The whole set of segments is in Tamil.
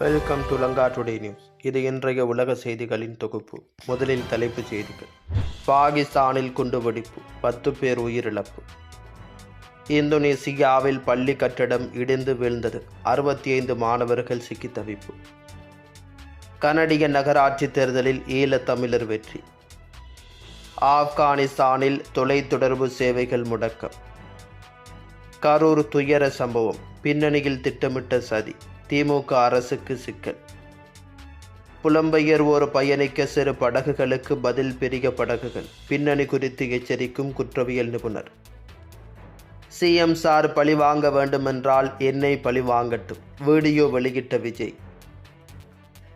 Welcome to Lanka today news இது இன்றைய உலக செய்திகளின் தொகுப்பு. முதலில் தலைப்புச் செய்திகள். பாகிஸ்தானில் குண்டுவெடிப்பு. பத்து பேர் உயிரிழப்பு. இந்தோனேசியாவில் பள்ளி கட்டடம் இடிந்து வீழ்ந்தது. அறுபத்தி ஐந்து மாணவர்கள் சிக்கி தவிப்பு. கனடிய நகராட்சி தேர்தலில் ஈழத்தமிழர் வெற்றி. ஆப்கானிஸ்தானில் தொலைத்தொடர்பு சேவைகள் முடக்கம். கரூர் துயர சம்பவம். பின்னணியில் திட்டமிட்ட சதி. திமுக அரசுக்கு சிக்கல். புலம்பெயர்வோர் பயணிக்க சிறு படகுகளுக்கு பதில் பெரிய படகுகள். பின்னணி குறித்து எச்சரிக்கும் குற்றவியல் நிபுணர். சிஎம் சார் பழி வாங்க வேண்டுமென்றால் என்னை பழி வாங்கட்டும். வீடியோ வெளியிட்ட விஜய்.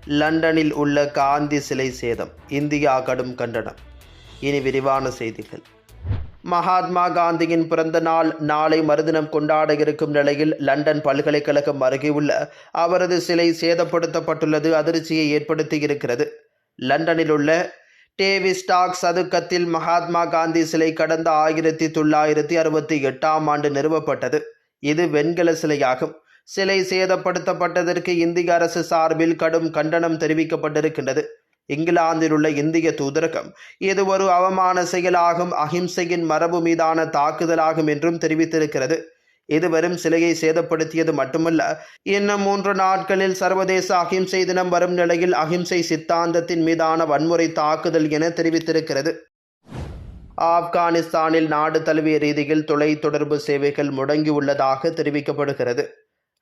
லண்டனில் உள்ள காந்தி சிலை சேதம். இந்தியா கடும் கண்டனம். இனி விரிவான செய்திகள். மகாத்மா காந்தியின் பிறந்த நாள் நாளை மறுதினம் கொண்டாட இருக்கும் நிலையில் லண்டன் பல்கலைக்கழகம் அருகே உள்ள அவரது சிலை சேதப்படுத்தப்பட்டுள்ளது அதிர்ச்சியை ஏற்படுத்தி இருக்கிறது லண்டனில் உள்ள டேவிஸ்டாக் சதுக்கத்தில் மகாத்மா காந்தி சிலை கடந்த ஆயிரத்தி தொள்ளாயிரத்தி அறுபத்தி எட்டாம் ஆண்டு நிறுவப்பட்டது. இது வெண்கல சிலையாகும். சிலை சேதப்படுத்தப்பட்டதற்கு இந்திய அரசு சார்பில் கடும் கண்டனம் தெரிவிக்கப்பட்டிருக்கின்றது. இங்கிலாந்தில் உள்ள இந்திய தூதரகம். இது ஒரு அவமான செயலாகும் அஹிம்சையின் மரபு மீதான தாக்குதலாகும் என்றும் தெரிவித்திருக்கிறது. இது வெறும் சிலையை சேதப்படுத்தியது மட்டுமல்ல இன்னும் மூன்று நாட்களில் சர்வதேச அஹிம்சை தினம் வரும் நிலையில் அஹிம்சை சித்தாந்தத்தின் மீதான வன்முறை தாக்குதல் என தெரிவித்திருக்கிறது. ஆப்கானிஸ்தானில் நாடு தழுவிய ரீதியில் தொலை தொடர்பு சேவைகள் முடங்கியுள்ளதாக தெரிவிக்கப்படுகிறது.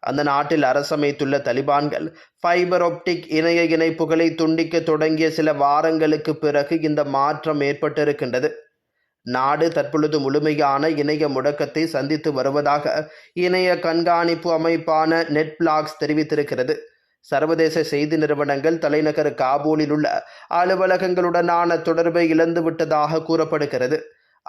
அந்த நாட்டில் அரசமைத்துள்ள தலிபான்கள் ஃபைபர் ஒப்டிக் இணைய இணைப்புகளை துண்டிக்க தொடங்கிய சில வாரங்களுக்கு பிறகு இந்த மாற்றம் ஏற்பட்டிருக்கின்றது. நாடு தற்பொழுது முழுமையான இணைய முடக்கத்தை சந்தித்து வருவதாக இணைய கண்காணிப்பு அமைப்பான நெட்பிளாக்ஸ் தெரிவித்திருக்கிறது. சர்வதேச செய்தி நிறுவனங்கள் தலைநகர் காபூலில் உள்ள அலுவலகங்களுடனான தொடர்பை இழந்துவிட்டதாக கூறப்படுகிறது.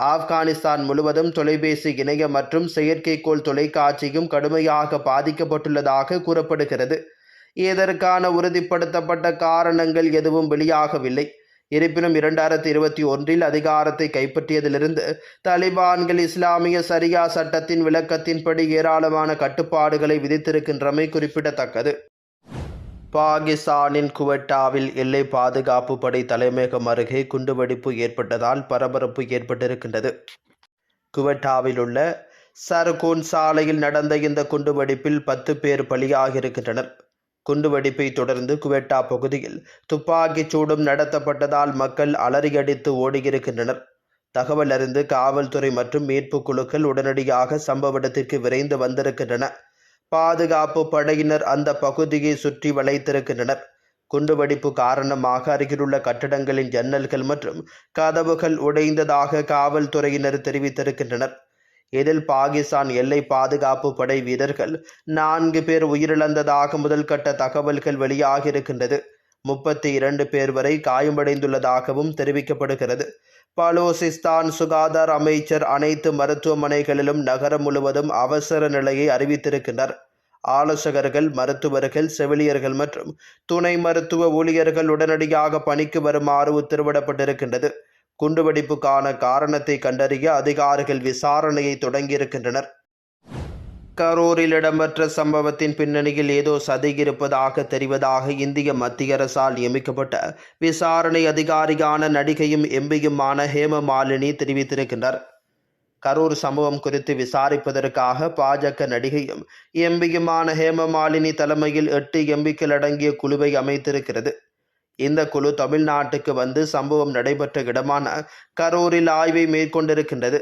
ஆப்கானிஸ்தான் முழுவதும் தொலைபேசி இணைய மற்றும் செயற்கைக்கோள் தொலைக்காட்சியும் கடுமையாக பாதிக்கப்பட்டுள்ளதாக கூறப்படுகிறது. இதற்கான உறுதிப்படுத்தப்பட்ட காரணங்கள் எதுவும் வெளியாகவில்லை. இருப்பினும் இரண்டாயிரத்தி இருபத்தி ஒன்றில் அதிகாரத்தை கைப்பற்றியதிலிருந்து தலிபான்கள் இஸ்லாமிய சரியா சட்டத்தின் விளக்கத்தின்படி ஏராளமான கட்டுப்பாடுகளை விதித்திருக்கின்றமை குறிப்பிடத்தக்கது. பாகிஸ்தானின் குவெட்டாவில் எல்லை பாதுகாப்பு படை தலைமையகம் அருகே குண்டுவெடிப்பு ஏற்பட்டதால் பரபரப்பு ஏற்பட்டிருக்கின்றது. குவெட்டாவில் உள்ள சர்கூன் சாலையில் நடந்த இந்த குண்டுவெடிப்பில் பத்து பேர் பலியாகியிருக்கின்றனர். குண்டுவெடிப்பை தொடர்ந்து குவெட்டா பகுதியில் துப்பாக்கிச் சூடும் நடத்தப்பட்டதால் மக்கள் அலறியடித்து ஓடியிருக்கின்றனர். தகவல் அறிந்து காவல்துறை மற்றும் மீட்புக் குழுக்கள் உடனடியாக சம்பவ இடத்திற்கு விரைந்து வந்திருக்கின்றன. பாதுகாப்பு படையினர் அந்த பகுதியை சுற்றி வளைத்திருக்கின்றனர். குண்டுவெடிப்பு காரணமாக அருகிலுள்ள கட்டடங்களின் ஜன்னல்கள் மற்றும் கதவுகள் உடைந்ததாக காவல்துறையினர் தெரிவித்திருக்கின்றனர். இதில் பாகிஸ்தான் எல்லை பாதுகாப்பு படை வீரர்கள் நான்கு பேர் உயிரிழந்ததாக முதல்கட்ட தகவல்கள் வெளியாகியிருக்கின்றது. முப்பத்தி இரண்டு பேர் வரை காயமடைந்துள்ளதாகவும் தெரிவிக்கப்படுகிறது. பலோசிஸ்தான் சுகாதார அமைச்சர் அனைத்து மருத்துவமனைகளிலும் நகரம் முழுவதும் அவசர நிலையை அறிவித்திருக்கின்றனர். ஆலோசகர்கள் மருத்துவர்கள் செவிலியர்கள் மற்றும் துணை மருத்துவ ஊழியர்கள் உடனடியாக பணிக்கு வருமாறு உத்தரவிடப்பட்டிருக்கின்றது. குண்டுவெடிப்புக்கான காரணத்தை கண்டறிய அதிகாரிகள் விசாரணையை தொடங்கியிருக்கின்றனர். கரூரில் இடம்பெற்ற சம்பவத்தின் பின்னணியில் ஏதோ சதி இருப்பதாக தெரிவதாக இந்திய மத்திய அரசால் நியமிக்கப்பட்ட விசாரணை அதிகாரியான நடிகையும் எம்பியுமான ஹேம மாலினி தெரிவித்திருக்கின்றார் கரூர் சம்பவம் குறித்து விசாரிப்பதற்காக பாஜக நடிகையும் எம்பியுமான ஹேம மாலினி தலைமையில் எட்டு எம்பிக்கள் அடங்கிய குழுவை அமைத்திருக்கிறது. இந்த குழு தமிழ்நாட்டுக்கு வந்து சம்பவம் நடைபெற்ற இடமான கரூரில் ஆய்வை மேற்கொண்டிருக்கின்றது.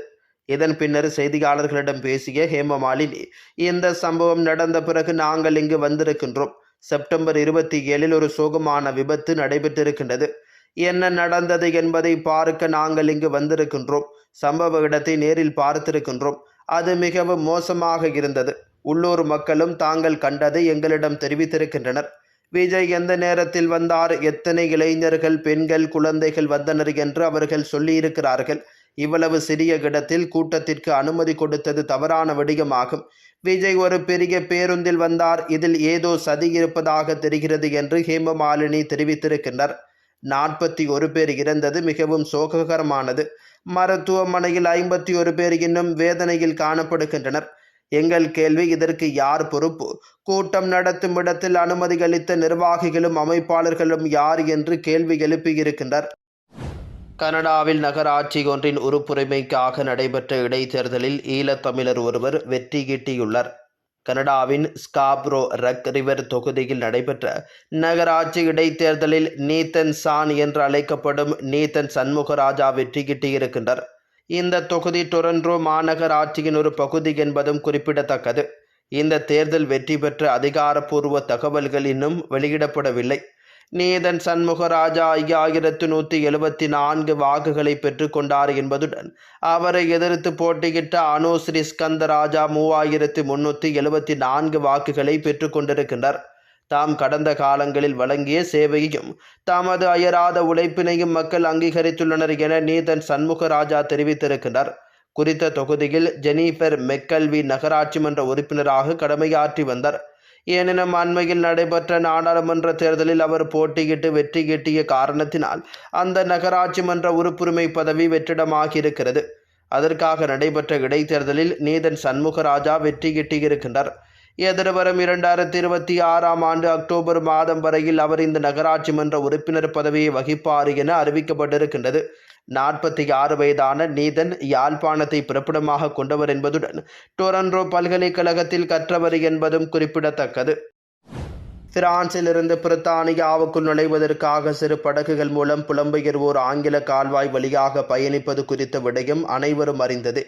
இதன் பின்னர் செய்தியாளர்களிடம் பேசிய ஹேமமாலினி இந்த சம்பவம் நடந்த பிறகு நாங்கள் இங்கு வந்திருக்கின்றோம். செப்டம்பர் இருபத்தி ஏழில் ஒரு சோகமான விபத்து நடைபெற்றிருக்கின்றது. என்ன நடந்தது என்பதை பார்க்க நாங்கள் இங்கு வந்திருக்கின்றோம். சம்பவ இடத்தை நேரில் பார்த்திருக்கின்றோம். அது மிகவும் மோசமாக இருந்தது. உள்ளூர் மக்களும் தாங்கள் கண்டதை எங்களிடம் தெரிவித்திருக்கின்றனர். விஜய் எந்த நேரத்தில் வந்தார்? எத்தனை இளைஞர்கள் பெண்கள் குழந்தைகள் வந்தனர் என்று அவர்கள் சொல்லியிருக்கிறார்கள். இவ்வளவு சிறிய இடத்தில் கூட்டத்திற்கு அனுமதி கொடுத்தது தவறான விடயமாகும் விஜய் ஒரு பெரிய பேருந்தில் வந்தார். இதில் ஏதோ சதி இருப்பதாக தெரிகிறது என்று ஹேமமாலினி தெரிவித்திருக்கின்றார் நாற்பத்தி ஒரு பேர் இறந்தது மிகவும் சோககரமானது. மருத்துவமனையில் ஐம்பத்தி ஒரு பேர் இன்னும் வேதனையில் காணப்படுகின்றனர். எங்கள் கேள்வி இதற்கு யார் பொறுப்பு? கூட்டம் நடத்தும் இடத்தில் அனுமதி அளித்த நிர்வாகிகளும் அமைப்பாளர்களும் யார் என்று கேள்வி எழுப்பியிருக்கின்றனர். கனடாவில் நகராட்சி ஒன்றின் உறுப்புரிமைக்காக நடைபெற்ற இடைத்தேர்தலில் ஈழத்தமிழர் ஒருவர் வெற்றி கிட்டியுள்ளார். கனடாவின் ஸ்காப்ரோ ரக் ரிவர் தொகுதியில் நடைபெற்ற நகராட்சி இடைத்தேர்தலில் நீத்தன் சான் என்று அழைக்கப்படும் நீத்தன் சண்முகராஜா வெற்றி கிட்டியிருக்கின்றார். இந்த தொகுதி டொரண்டோ மாநகராட்சியின் ஒரு பகுதி என்பதும் குறிப்பிடத்தக்கது. இந்த தேர்தல் வெற்றி பெற்ற அதிகாரப்பூர்வ தகவல்கள் இன்னும் வெளியிடப்படவில்லை. நீதன் சண்முகராஜா ஐயாயிரத்து நூற்றி எழுபத்தி நான்கு வாக்குகளை பெற்றுக்கொண்டார் என்பதுடன் அவரை எதிர்த்து போட்டியிட்ட அனுஸ்ரீ ஸ்கந்தராஜா மூவாயிரத்து முன்னூற்றி எழுபத்தி நான்கு வாக்குகளை பெற்றுக்கொண்டிருக்கின்றார். தாம் கடந்த காலங்களில் வழங்கிய சேவையையும் தமது அயராத உழைப்பினையும் மக்கள் அங்கீகரித்துள்ளனர் என நீதன் சண்முகராஜா தெரிவித்திருக்கிறார் குறித்த தொகுதியில் ஜெனிஃபர் மெக்கல்வி நகராட்சி மன்ற உறுப்பினராக கடமையாற்றி வந்தார். எனினும் அண்மையில் நடைபெற்ற நாடாளுமன்ற தேர்தலில் அவர் போட்டியிட்டு வெற்றி கெட்டிய காரணத்தினால் அந்த நகராட்சி மன்ற உறுப்புரிமை பதவி வெற்றிடமாகியிருக்கிறது. அதற்காக நடைபெற்ற இடைத்தேர்தலில் நீதன் சண்முகராஜா வெற்றி கெட்டியிருக்கின்றார். எதிர்வரும் இரண்டாயிரத்தி இருபத்தி ஆறாம் ஆண்டு அக்டோபர் மாதம் வரையில் அவர் இந்த நகராட்சி மன்ற உறுப்பினர் பதவியை வகிப்பார் என அறிவிக்கப்பட்டிருக்கின்றது. நாற்பத்தி ஆறு வயதான நீதன் யாழ்ப்பாணத்தை பிறப்பிடமாக கொண்டவர் என்பதுடன் டொரன்ரோ பல்கலைக்கழகத்தில் கற்றவர் என்பதும் குறிப்பிடத்தக்கது. பிரான்சிலிருந்து பிரித்தானியாவுக்குள் நுழைவதற்காக சிறு படகுகள் மூலம் புலம்பெயர்வோர் ஆங்கில கால்வாய் வழியாக பயணிப்பது குறித்த விடயம் அனைவரும் அறிந்தது.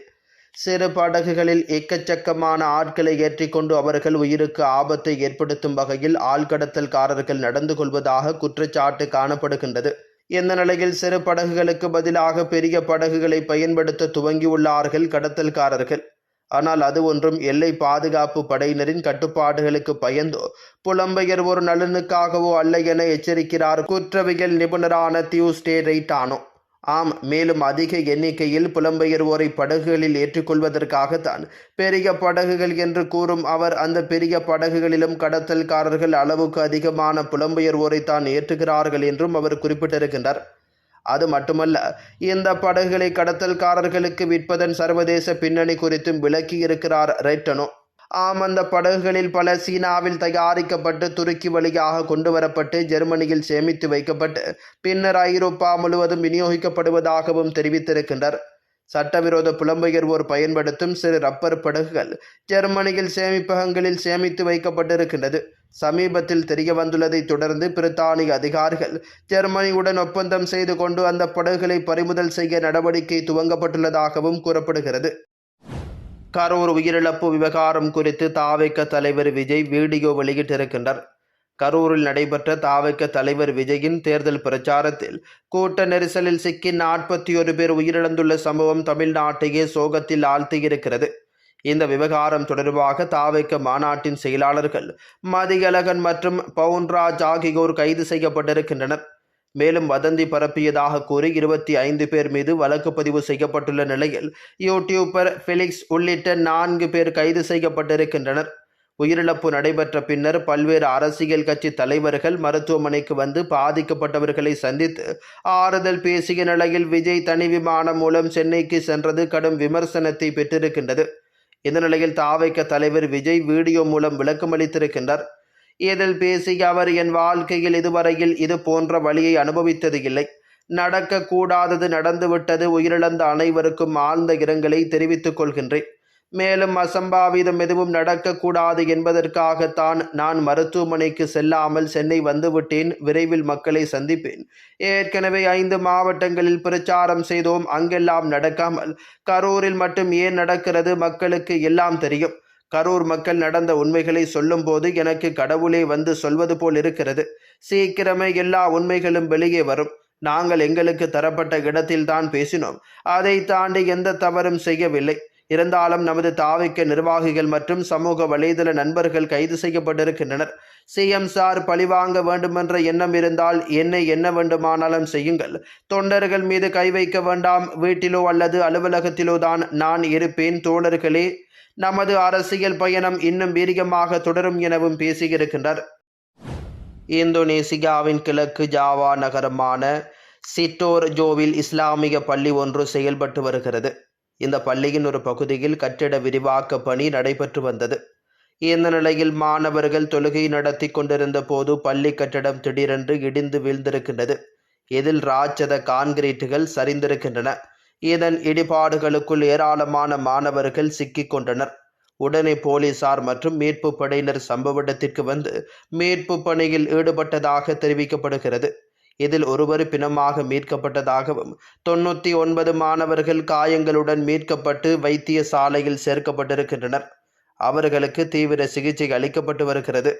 சிறு படகுகளில் எக்கச்சக்கமான ஆட்களை ஏற்றிக்கொண்டு அவர்கள் உயிருக்கு ஆபத்தை ஏற்படுத்தும் வகையில் ஆழ்கடத்தல்காரர்கள் நடந்து கொள்வதாக குற்றச்சாட்டு காணப்படுகின்றது. இந்த நிலையில் சிறு படகுகளுக்கு பதிலாக பெரிய படகுகளை பயன்படுத்த துவங்கியுள்ளார்கள் கடத்தல்காரர்கள். ஆனால் அது ஒன்றும் எல்லை பாதுகாப்பு படையினரின் கட்டுப்பாடுகளுக்கு பயந்தோ புலம்பெயர் ஒரு நலனுக்காகவோ அல்ல என எச்சரிக்கிறார் குற்றவியல் நிபுணரான தியூஸ்டே ரைட்டானோ ஆம் மேலும் அதிக எண்ணிக்கையில் புலம்பெயர்வோரை படகுகளில் ஏற்றுக்கொள்வதற்காகத்தான். பெரிய படகுகள் என்று கூறும் அவர் அந்த பெரிய படகுகளிலும் கடத்தல்காரர்கள் அளவுக்கு அதிகமான புலம்பெயர்வோரை தான் ஏற்றுகிறார்கள் என்றும் அவர் குறிப்பிட்டிருக்கின்றார். அது மட்டுமல்ல இந்த படகுகளை கடத்தல்காரர்களுக்கு விற்பதன் சர்வதேச பின்னணி குறித்தும் விளக்கியிருக்கிறார் ரெட்டனோ? ஆம் அந்த படகுகளில் பல சீனாவில் தயாரிக்கப்பட்டு துருக்கி வழியாக கொண்டு வரப்பட்டு ஜெர்மனியில் சேமித்து வைக்கப்பட்டு பின்னர் ஐரோப்பா முழுவதும் விநியோகிக்கப்படுவதாகவும் தெரிவித்திருக்கின்றார் சட்டவிரோத புலம்பெயர்வோர் பயன்படுத்தும் சிறு ரப்பர் படகுகள் ஜெர்மனியில் சேமிப்பகங்களில் சேமித்து வைக்கப்பட்டிருக்கின்றது. சமீபத்தில் தெரிய வந்துள்ளதை தொடர்ந்து பிரித்தானிய அதிகாரிகள் ஜெர்மனியுடன் ஒப்பந்தம் செய்து கொண்டு அந்த படகுகளை பறிமுதல் செய்ய நடவடிக்கை துவங்கப்பட்டுள்ளதாகவும் கூறப்படுகிறது. கரூர் உயிரிழப்பு விவகாரம் குறித்து தாவைக்க தலைவர் விஜய் வீடியோ வெளியிட்டிருக்கின்றார். கரூரில் நடைபெற்ற தாவைக்க தலைவர் விஜயின் தேர்தல் பிரச்சாரத்தில் கூட்ட நெரிசலில் சிக்கி நாற்பத்தி ஒரு பேர் உயிரிழந்துள்ள சம்பவம் தமிழ்நாட்டையே சோகத்தில் ஆழ்த்தியிருக்கிறது. இந்த விவகாரம் தொடர்பாக தாவைக்க மாநாட்டின் செயலாளர்கள் மதியழகன் மற்றும் பவுன்ராஜ் ஆகியோர் கைது செய்யப்பட்டிருக்கின்றனர். மேலும் வதந்தி பரப்பியதாக கூறி இருபத்தி ஐந்து பேர் மீது வழக்கு பதிவு செய்யப்பட்டுள்ள நிலையில் யூடியூபர் ஃபிலிக்ஸ் உள்ளிட்ட நான்கு பேர் கைது செய்யப்பட்டிருக்கின்றனர். உயிரிழப்பு நடைபெற்ற பின்னர் பல்வேறு அரசியல் கட்சி தலைவர்கள் மருத்துவமனைக்கு வந்து பாதிக்கப்பட்டவர்களை சந்தித்து ஆறுதல் பேசிய நிலையில் விஜய் தனி விமானம் மூலம் சென்னைக்கு சென்றது கடும் விமர்சனத்தை பெற்றிருக்கின்றது. இந்த நிலையில் தாவைக்க தலைவர் விஜய் வீடியோ மூலம் விளக்கமளித்திருக்கின்றார். இதில் பேசிய அவர் என் வாழ்க்கையில் இதுவரையில் இது போன்ற வழியை அனுபவித்தது இல்லை. நடக்கக்கூடாதது நடந்துவிட்டது உயிரிழந்த அனைவருக்கும் ஆழ்ந்த இரங்கலை தெரிவித்துக் கொள்கின்றேன். மேலும் அசம்பாவிதம் எதுவும் நடக்கக்கூடாது என்பதற்காகத்தான் நான் மருத்துவமனைக்கு செல்லாமல் சென்னை வந்துவிட்டேன் விரைவில் மக்களை சந்திப்பேன். ஏற்கனவே ஐந்து மாவட்டங்களில் பிரச்சாரம் செய்தோம். அங்கெல்லாம் நடக்காமல் கரூரில் மட்டும் ஏன் நடக்கிறது? மக்களுக்கு எல்லாம் தெரியும். கரூர் மக்கள் நடந்த உண்மைகளை சொல்லும்போது எனக்கு கடவுளே வந்து சொல்வது போல் இருக்கிறது. சீக்கிரமே எல்லா உண்மைகளும் வெளியே வரும். நாங்கள் எங்களுக்கு தரப்பட்ட இடத்தில்தான் பேசினோம். அதை தாண்டி எந்த தவறும் செய்யவில்லை. இருந்தாலும் நமது தாவிக்க நிர்வாகிகள் மற்றும் சமூக வலைதள நண்பர்கள் கைது செய்யப்பட்டிருக்கின்றனர். சிஎம் சார் பழிவாங்க வேண்டுமென்ற எண்ணம் இருந்தால் என்னை என்ன வேண்டுமானாலும் செய்யுங்கள். தொண்டர்கள் மீது கை வைக்க வேண்டாம். வீட்டிலோ அல்லது அலுவலகத்திலோ தான் நான் இருப்பேன். தோழர்களே நமது அரசியல் பயணம் இன்னும் வீரியமாக தொடரும் எனவும் பேசியிருக்கின்றார். இந்தோனேசியாவின் கிழக்கு ஜாவா நகரமான சிட்டோர் ஜோவில் இஸ்லாமிய பள்ளி ஒன்று செயல்பட்டு வருகிறது. இந்த பள்ளியின் ஒரு பகுதியில் கட்டிட விரிவாக்க பணி நடைபெற்று வந்தது. இந்த நிலையில் மாணவர்கள் தொழுகை நடத்தி கொண்டிருந்த போது பள்ளி கட்டடம் திடீரென்று இடிந்து வீழ்ந்திருக்கின்றது. இதில் ராட்சத கான்கிரீட்டுகள் சரிந்திருக்கின்றன. இதன் இடிபாடுகளுக்குள் ஏராளமான மாணவர்கள் சிக்கிக் கொண்டனர். உடனே போலீசார் மற்றும் மீட்பு படையினர் சம்பவ இடத்திற்கு வந்து மீட்பு பணியில் ஈடுபட்டதாக தெரிவிக்கப்படுகிறது. இதில் ஒருவர் பிணமாக மீட்கப்பட்டதாகவும் தொண்ணூற்றி ஒன்பது மாணவர்கள் காயங்களுடன் மீட்கப்பட்டு வைத்திய சாலையில் சேர்க்கப்பட்டிருக்கின்றனர். அவர்களுக்கு தீவிர சிகிச்சை அளிக்கப்பட்டு வருகிறது.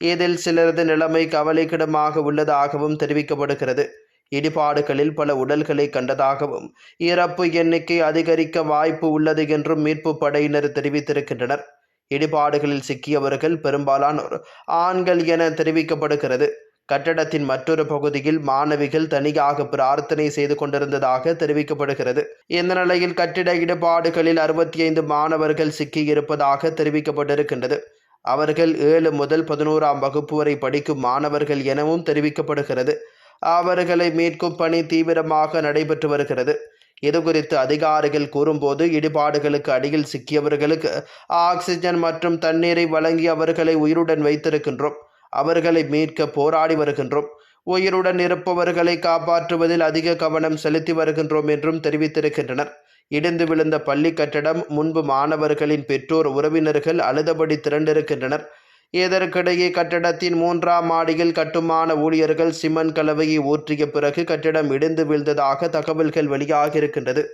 இதில் சிலரது நிலைமை கவலைக்கிடமாக உள்ளதாகவும் தெரிவிக்கப்படுகிறது. இடிபாடுகளில் பல உடல்களை கண்டதாகவும் இறப்பு எண்ணிக்கை அதிகரிக்க வாய்ப்பு உள்ளது என்றும் மீட்பு படையினர் தெரிவித்திருக்கின்றனர். இடிபாடுகளில் சிக்கியவர்கள் பெரும்பாலானோர் ஆண்கள் என தெரிவிக்கப்படுகிறது. கட்டடத்தின் மற்றொரு பகுதியில் மாணவிகள் தனியாக பிரார்த்தனை செய்து கொண்டிருந்ததாக தெரிவிக்கப்படுகிறது. இந்த நிலையில் கட்டிட இடிபாடுகளில் அறுபத்தி ஐந்து மாணவர்கள் சிக்கியிருப்பதாக தெரிவிக்கப்பட்டிருக்கின்றது. அவர்கள் ஏழு முதல் பதினோராம் வகுப்பு வரை படிக்கும் மாணவர்கள் எனவும் தெரிவிக்கப்படுகிறது. அவர்களை மீட்கும் பணி தீவிரமாக நடைபெற்று வருகிறது. இதுகுறித்து அதிகாரிகள் கூறும்போது இடிபாடுகளுக்கு அடியில் சிக்கியவர்களுக்கு ஆக்சிஜன் மற்றும் தண்ணீரை வழங்கி அவர்களை உயிருடன் வைத்திருக்கின்றோம். அவர்களை மீட்க போராடி வருகின்றோம். உயிருடன் இருப்பவர்களை காப்பாற்றுவதில் அதிக கவனம் செலுத்தி வருகின்றோம் என்றும் தெரிவித்திருக்கின்றனர். இடிந்து விழுந்த பள்ளி கட்டடம் முன்பு மாணவர்களின் பெற்றோர் உறவினர்கள் அழுதபடி திரண்டிருக்கின்றனர். இதற்கிடையே கட்டடத்தின் மூன்றாம் மாடியில் கட்டுமான ஊழியர்கள் சிமெண்ட் கலவையை ஊற்றிய பிறகு கட்டிடம் இடிந்து வீழ்ந்ததாக தகவல்கள் வெளியாகியிருக்கின்றது.